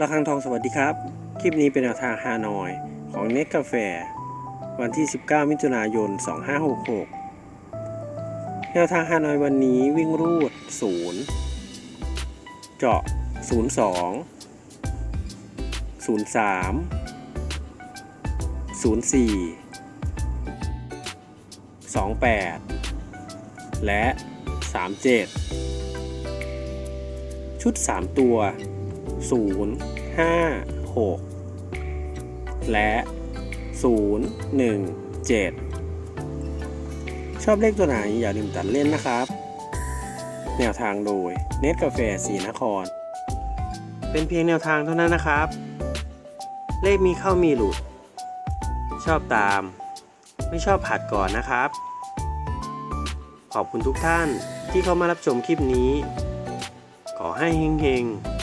ระฆังทองสวัสดีครับ คลิปนี้เป็นแนวทางฮานอยของเน็ตกาแฟวันที่ 19 มิถุนายน 2566 แนวทางฮานอยวันนี้วิ่งรูด 0 เจาะ 02 03 04 28 และ 37 ชุด 3 ตัว 0 5 6 และ 0 1 7 ชอบเลขตัวไหนอย่าลืมตัดเล่นนะครับ แนวทางโดยเน็ตกาแฟสีนคร เป็นเพียงแนวทางเท่านั้นนะครับ เลขมีเข้ามีหลุด ชอบตาม ไม่ชอบผัดก่อนนะครับ ขอบคุณทุกท่านที่เข้ามารับชมคลิปนี้ขอให้เฮงๆ